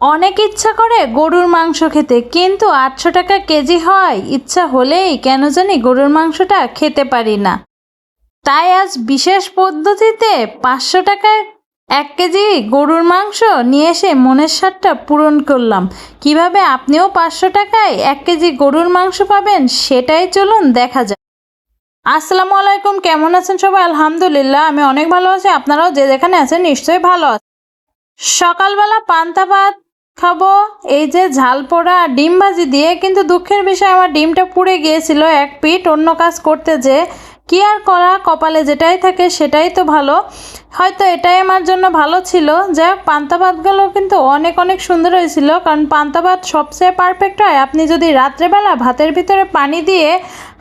অনেক ইচ্ছা করে গরুর মাংস খেতে, কিন্তু আটশো টাকা কেজি হয় ইচ্ছা হলেই কেন জানি গরুর মাংসটা খেতে পারি না। তাই আজ বিশেষ পদ্ধতিতে পাঁচশো টাকায় এক কেজি গরুর মাংস নিয়ে এসে মনের স্বাদটা পূরণ করলাম। কীভাবে আপনিও পাঁচশো টাকায় এক কেজি গরুর মাংস পাবেন সেটাই চলুন দেখা যাক। আসসালামু আলাইকুম, কেমন আছেন সবাই? আলহামদুলিল্লাহ, আমি অনেক ভালো আছি। আপনারাও যে যেখানে আছেন নিশ্চয়ই ভালো আছেন। সকালবেলা পান্তা ভাত খাব। এই যে ঝাল পোড়া ডিম ভাজি দিয়ে কিন্তু দুঃখের বিষয় আমার ডিমটা পুড়ে গিয়েছিল এক পিঠ, অন্য কাজ করতে যে কি আর করা, কপালে যেটাই থাকে সেটাই তো ভালো। হয়তো এটাই আমার জন্য ভালো ছিল। যাই হোক, পান্তা ভাতগুলো কিন্তু অনেক অনেক সুন্দর হয়েছিল। কারণ পান্তা ভাত সবচেয়ে পারফেক্ট হয়। আপনি যদি রাত্রেবেলা ভাতের ভিতরে পানি দিয়ে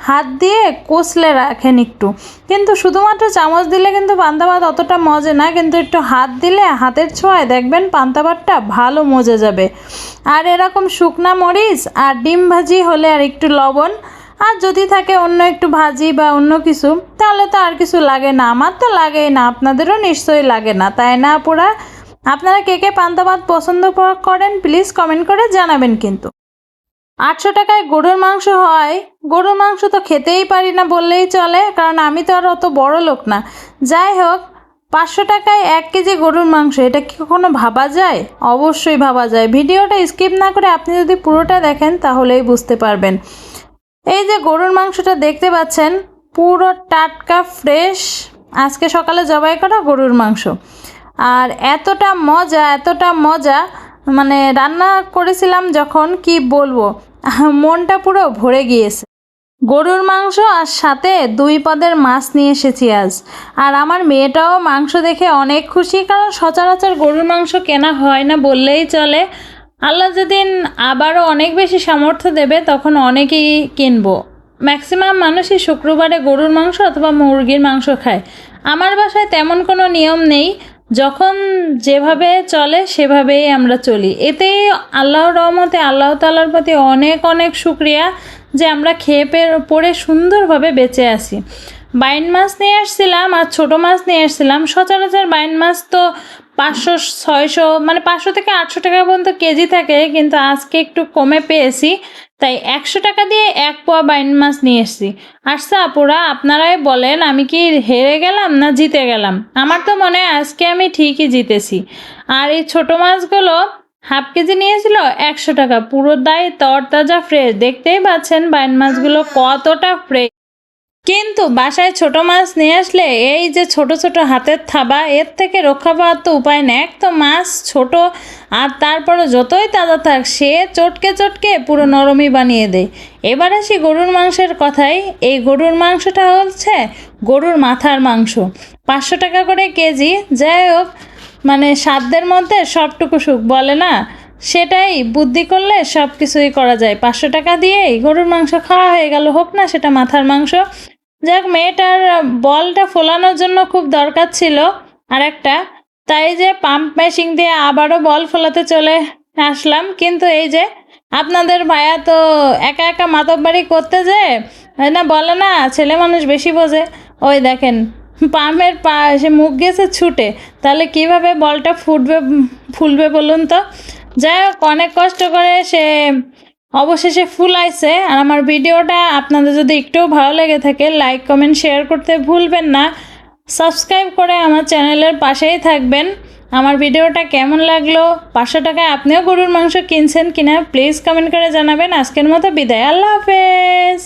হাত দিয়ে কষলে রাখেন একটু। কিন্তু শুধুমাত্র চামচ দিলে কিন্তু পান্তা ভাত অতটা মজে না। কিন্তু একটু হাত দিলে, হাতের ছোঁয়ায় দেখবেন পান্তা ভাতটা ভালো মজে যাবে। আর এরকম শুকনা মরিচ আর ডিম ভাজি হলে আর একটু লবণ আর যদি থাকে অন্য একটু ভাজি বা অন্য কিছু, তাহলে তো আর কিছু লাগে না। আমার তো লাগেই না, আপনাদেরও নিশ্চয়ই লাগে না, তাই না পুরা আপনারা কে কে পান্তা ভাত পছন্দ করেন প্লিজ কমেন্ট করে জানাবেন কিন্তু। আটশো টাকায় গরুর মাংস হয়। গরুর মাংস তো খেতেই পারি না বললেই চলে, কারণ আমি তো আর অত বড় লোক না। যাই হোক, পাঁচশো টাকায় এক কেজি গরুর মাংস, এটা কি কখনো ভাবা যায়? অবশ্যই ভাবা যায়। ভিডিওটা স্কিপ না করে আপনি যদি পুরোটা দেখেন, তাহলেই বুঝতে পারবেন। এই যে গরুর মাংসটা দেখতে পাচ্ছেন, পুরো টাটকা ফ্রেশ। আজকে সকালে জবাই করা গরুর মাংস। আর এতটা মজা এতটা মজা মানে রান্না করেছিলাম যখন, কি বলব, মনটা পুরো ভরে গিয়েছে। গরুর মাংস আর সাথে দুই পদের মাছ নিয়ে এসেছি আজ। আর আমার মেয়েটাও মাংস দেখে অনেক খুশি, কারণ সচরাচর গরুর মাংস কেনা হয় না বললেই চলে। আল্লাহ যেদিন আবারও অনেক বেশি সামর্থ্য দেবে, তখন অনেকেই কিনবো। ম্যাক্সিমাম মানুষই শুক্রবারে গরুর মাংস অথবা মুরগির মাংস খায়। আমার বাসায় তেমন কোনো নিয়ম নেই, যখন যেভাবে চলে সেভাবেই আমরা চলি। এতেই আল্লাহর রহমতে, আল্লাহ তালার প্রতি অনেক অনেক শুক্রিয়া যে আমরা খেয়ে পরে সুন্দরভাবে বেঁচে আছি। বাইন মাছ নিয়ে আসছিলাম আর ছোটো মাছ নিয়ে আসছিলাম। সচরাচর বাইন মাছ তো পাঁচশো, ছয়শো মানে পাঁচশো থেকে আটশো টাকা পর্যন্ত কেজি থাকে, কিন্তু আজকে একটু কমে পেয়েছি। তাই একশো টাকা দিয়ে এক পোয়া বাইন মাছ নিয়ে এসেছি। আচ্ছা আপুরা, আপনারাই বলেন, আমি কি হেরে গেলাম না জিতে গেলাম? আমার তো মনে হয় আজকে আমি ঠিকই জিতেছি। আর এই ছোটো মাছগুলো হাফ কেজি নিয়েছিল একশো টাকা। পুরো দায় তরতাজা ফ্রেশ। দেখতেই পাচ্ছেন বাইন মাছগুলো কতটা ফ্রেশ। কিন্তু বাসায় ছোট মাছ নিয়ে আসলে এই যে ছোট ছোট হাতের থাবা, এর থেকে রক্ষা পাওয়ার তো উপায় নেই। এক তো মাছ ছোট, আর তারপরে যতই তাজা থাক, সে চটকে চটকে পুরো নরমই বানিয়ে দেয়। এবার আসি গরুর মাংসের কথাই। এই গরুর মাংসটা হচ্ছে গরুর মাথার মাংস। পাঁচশো টাকা করে কেজি। যাই হোক মানে সাধ্যের মধ্যে সবটুকু সুখ, বলে না? সেটাই বুদ্ধি করলে সব কিছুই করা যায়। পাঁচশো টাকা দিয়েই গরুর মাংস খাওয়া হয়ে গেল। হোক না, সেটা মাথার মাংস। যাক, মেয়েটার বলটা ফোলানোর জন্য খুব দরকার ছিল আর একটা তাই যে পাম্প মেশিন দিয়ে আবারও বল ফোলাতে চলে আসলাম। কিন্তু এই যে আপনাদের ভাইয়া তো একা একা মাতব্বাড়ি করতে যে না বলে না, ছেলে মানুষ বেশি বোঝে। ওই দেখেন পাম্পের পা, সে মুখ গেছে ছুটে। তাহলে কীভাবে বলটা ফুটবে, ফুলবে বলুন তো? যাই হোক, অনেক কষ্ট করে সে অবশেষে ফুল আইছে আর আমার ভিডিওটা আপনাদের যদি একটু ভালো লেগে থাকে লাইক কমেন্ট শেয়ার করতে ভুলবেন না। সাবস্ক্রাইব করে আমার চ্যানেলের পাশেই থাকবেন। আমার ভিডিওটা কেমন লাগল, পাঁচশো টাকায় আপনিও গরুর মাংস কিনছেন কিনা প্লিজ কমেন্ট করে জানাবেন। আজকের মতো বিদায়, আল্লাহ হাফেজ।